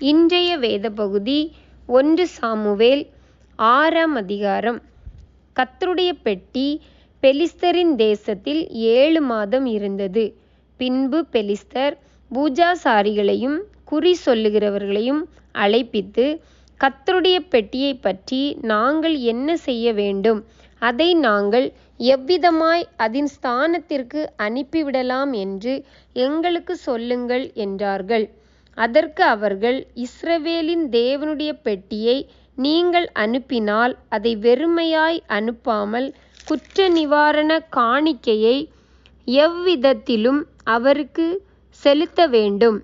இன்றைய வேத பகுதி ஒன்று சாமுவேல் ஆறாம் அதிகாரம். கத்தருடைய பெட்டி பெலிஸ்தரின் தேசத்தில் ஏழு மாதம் இருந்தது. பின்பு பெலிஸ்தர் பூஜாசாரிகளையும் குறி சொல்லுகிறவர்களையும் அழைப்பித்து கத்தருடைய பெட்டியைப் பற்றி நாங்கள் என்ன செய்ய வேண்டும்? அதை நாங்கள் எவ்விதமாய் அதன் ஸ்தானத்திற்கு அனுப்பிவிடலாம் என்று எங்களுக்கு சொல்லுங்கள் என்றார்கள். அதற்கு அவர்கள் இஸ்ரவேலின் தேவனுடைய பெட்டியை நீங்கள் அனுப்பினால் அதை வெறுமையாய் அனுப்பாமல் குற்ற நிவாரண காணிக்கையை எவ்விதத்திலும் அவருக்கு செலுத்த வேண்டும்.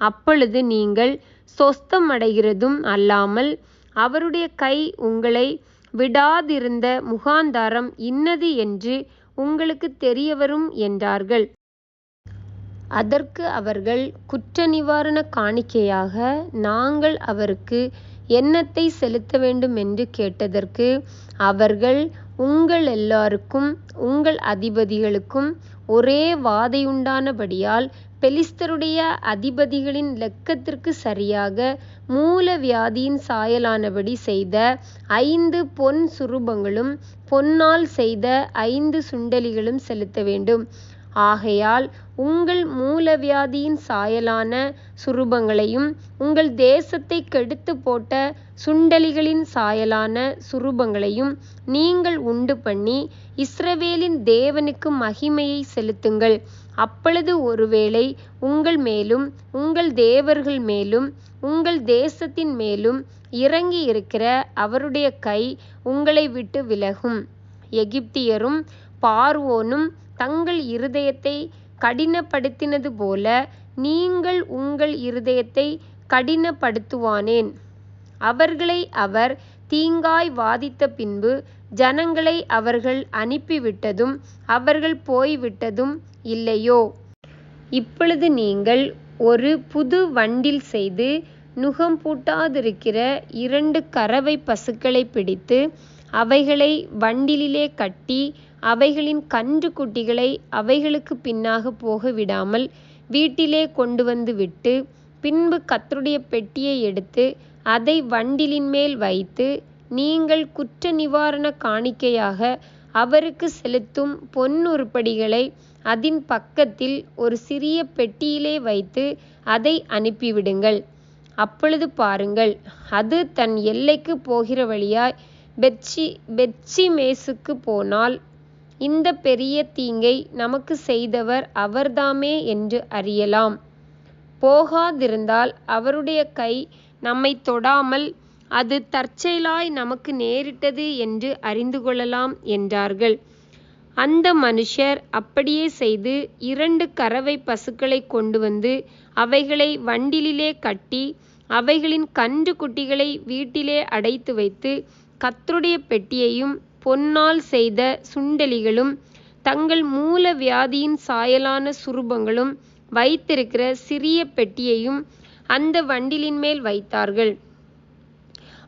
அப்பொழுது நீங்கள் சொஸ்தமடைகிறதும் அல்லாமல் அவருடைய கை உங்களை விடாதிருந்த முகாந்தரம் இன்னது என்று உங்களுக்கு தெரியவரும் என்றார்கள். அதற்கு அவர்கள் குற்ற நிவாரண காணிக்கையாக நாங்கள் அவருக்கு என்னத்தை செலுத்த வேண்டும் என்று கேட்டதற்கு அவர்கள் உங்களெல்லாருக்கும் உங்கள் அதிபதிகளுக்கும் ஒரே வாதையுண்டானபடியால் பெலிஸ்தருடைய அதிபதிகளின் லெக்கத்திற்கு சரியாக மூல வியாதியின் சாயலானபடி செய்த ஐந்து பொன் சுரூபங்களும் பொன்னால் செய்த ஐந்து சுண்டெலிகளும் செலுத்த வேண்டும். ஆகையால் உங்கள் மூலவியாதியின் சாயலான சுரூபங்களையும் உங்கள் தேசத்தை கெடுத்து போட்ட சுண்டெலிகளின் சாயலான சுரூபங்களையும் நீங்கள் உண்டுபண்ணி இஸ்ரவேலின் தேவனுக்கு மகிமையை செலுத்துங்கள். அப்பொழுது ஒருவேளை உங்கள் மேலும் உங்கள் தேவர்கள் மேலும் உங்கள் தேசத்தின் மேலும் இறங்கி இருக்கிற அவருடைய கை உங்களை விட்டு விலகும். எகிப்தியரும் பார்வோனும் தங்கள் இருதயத்தை கடினப்படுத்தினது போல நீங்கள் உங்கள் இருதயத்தை கடினப்படுத்துவானேன். அவர்களை அவர் தீங்காய் வாதித்த பின்பு ஜனங்களை அவர்கள் அனுப்பிவிட்டதும் அவர்கள் போய்விட்டதும் இல்லையோ? இப்பொழுது நீங்கள் ஒரு புது வண்டில் செய்து நுகம்பூட்டாதிருக்கிற இரண்டு கறவை பசுக்களைப் பிடித்து அவைகளை வண்டிலிலே கட்டி அவைகளின் கன்றுக்குட்டிகளை அவைகளுக்குப் பின்னாகப் போக விடாமல் வீட்டிலே கொண்டுவந்து விட்டு பின்பு கர்த்தருடைய பெட்டியை எடுத்து அதை வண்டிலின்மேல் வைத்து நீங்கள் குற்ற நிவாரண காணிக்கையாக அவருக்குச் செலுத்தும் பொன் உருப்படிகளை அதின் பக்கத்தில் ஒரு சிறிய பெட்டியிலே வைத்து அதை அனுப்பிவிடுங்கள். அப்பொழுது பாருங்கள் அது தன் எல்லைக்குப் போகிற வழியாய் பெத்ஷிமேசுக்குப் போனால் இந்தப் பெரிய தீங்கை நமக்குச் செய்தவர் அவர்தாமே என்று அறியலாம். போகாதிருந்தால் அவருடைய கை நம்மைத் தொடாமல் அது தற்செயலாய் நமக்கு நேரிட்டது என்று அறிந்து கொள்ளலாம் என்றார்கள். அந்த மனுஷர் அப்படியே செய்து இரண்டு கறவைப் பசுக்களைக் கொண்டுவந்து அவைகளை வண்டிலிலே கட்டி அவைகளின் கன்றுக்குட்டிகளை வீட்டிலே அடைத்து வைத்து கர்த்தருடைய பெட்டியையும் பொன்னால் செய்த சுண்டெலிகளும் தங்கள் மூல வியாதியின் சாயலான சுரூபங்களும் வைத்திருக்கிற சிறிய பெட்டியையும் அந்த வண்டிலின் மேல் வைத்தார்கள்.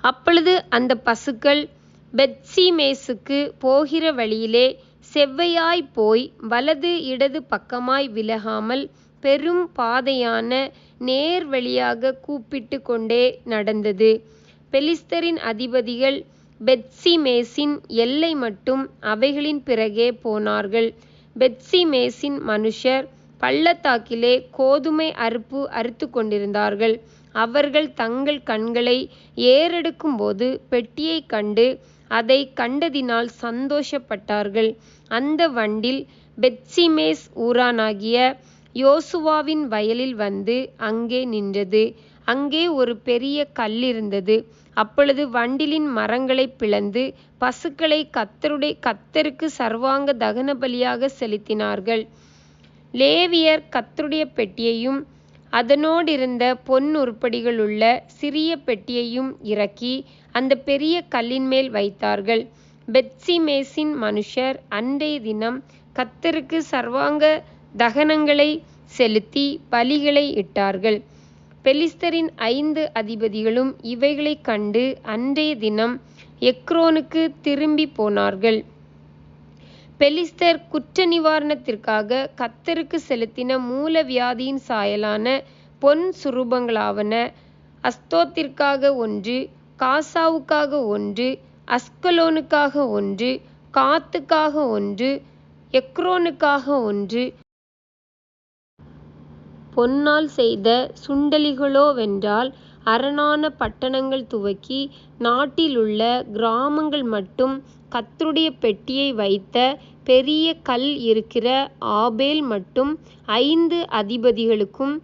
அப்பொழுது அந்த பசுக்கள் பெத்ஷிமேசுக்குப் போகிற வழியிலே செவ்வையாய் போய் வலது இடது பக்கமாய் விலகாமல் பெரும் பாதையான நேர்வழியாகக் கூப்பிட்டு கொண்டே நடந்தது. பெலிஸ்தரின் அதிபதிகள் பெத்ஷிமேசின் எல்லை மட்டும் அவைகளின் பிறகே போனார்கள். பெத்ஷிமேசின் மனுஷர் பள்ளத்தாக்கிலே கோதுமை அறுப்பு அறுத்து கொண்டிருந்தார்கள். அவர்கள் தங்கள் கண்களை ஏறெடுக்கும்போது பெட்டியைக் கண்டு அதை கண்டதினால் சந்தோஷப்பட்டார்கள். அந்த வண்டில் பெத்ஷிமேஸ் ஊரானாகிய யோசுவாவின் வயலில் வந்து அங்கே நின்றது. அங்கே ஒரு பெரிய கல்லிருந்தது அப்பொழுது வண்டிலின் மரங்களைப் பிளந்து பசுக்களைக் கத்தருடைய கத்தருக்கு சர்வாங்க தகன பலியாக செலுத்தினார்கள். லேவியர் கத்தருடைய பெட்டியையும் அதனோடிருந்த பொன் உருப்படிகளுள்ள சிறிய பெட்டியையும் இறக்கி அந்த பெரிய கல்லின் மேல் வைத்தார்கள். பெத்ஷிமேசின் மனுஷர் அன்றைய தினம் கத்தருக்கு சர்வாங்க தகனங்களை செலுத்தி பலிகளை இட்டார்கள். பெலிஸ்தரின் ஐந்து அதிபதிகளும் இவைகளைக் கண்டு அன்றைய தினம் எக்ரோனுக்கு திரும்பிப் போனார்கள். பெலிஸ்தர் குற்ற நிவாரணத்திற்காக கத்தருக்கு செலுத்தின மூலவியாதியின் சாயலான பொன் சுரூபங்களாவன அஸ்தோத்திற்காக ஒன்று காசாவுக்காக ஒன்று அஸ்கலோனுக்காக ஒன்று காத்துக்காக ஒன்று எக்ரோனுக்காக ஒன்று பொன்னால் செய்த சுண்டலிகளோவென்றால் அரணான பட்டணங்கள் துவக்கி நாட்டிலுள்ள கிராமங்கள் மட்டும் கர்த்தருடைய பெட்டியை வைத்த பெரிய கல் இருக்கிற ஆபேல் மட்டும் ஐந்து அதிபதிகளுக்கும்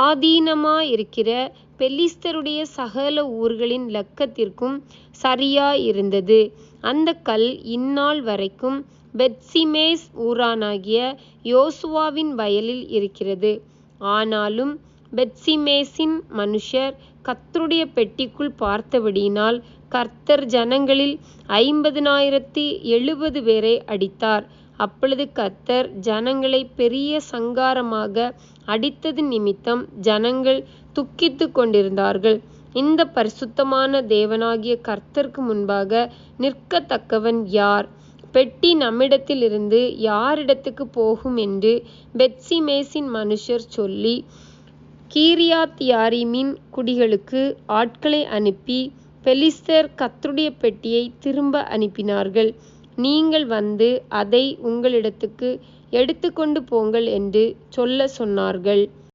ஆதீனமாயிருக்கிற பெலிஸ்தருடைய சகல ஊர்களின் லக்கத்திற்கும் சரியாயிருந்தது. அந்தக் கல் இந்நாள் வரைக்கும் பெத்சிமேஸ் ஊரானாகிய யோசுவாவின் வயலில் இருக்கிறது. ஆனாலும் பெத்சிமேசின் மனுஷர் கர்த்தருடைய பெட்டிக்குள் பார்த்தபடியினால் கர்த்தர் ஜனங்களில் ஐம்பதினாயிரத்து எழுபது பேரை அடித்தார். அப்பொழுது கர்த்தர் ஜனங்களை பெரிய சங்காரமாக அடித்தது நிமித்தம் ஜனங்கள் துக்கித்து கொண்டிருந்தார்கள். இந்த பரிசுத்தமான தேவனாகிய கர்த்தருக்கு முன்பாக நிற்கத்தக்கவன் யார்? பெட்டி நம்மிடத்திலிருந்து யாரிடத்துக்குப் போகும் என்று பெத்சிமேசின் மனுஷர் சொல்லி கீரியாத்யாரீமின் குடிகளுக்கு ஆட்களை அனுப்பி பெலிஸ்தர் கர்த்தருடைய பெட்டியைத் திரும்ப அனுப்பினார்கள். நீங்கள் வந்து அதை உங்களிடத்துக்கு எடுத்துக்கொண்டு போங்கள் என்று சொல்லச் சொன்னார்கள்.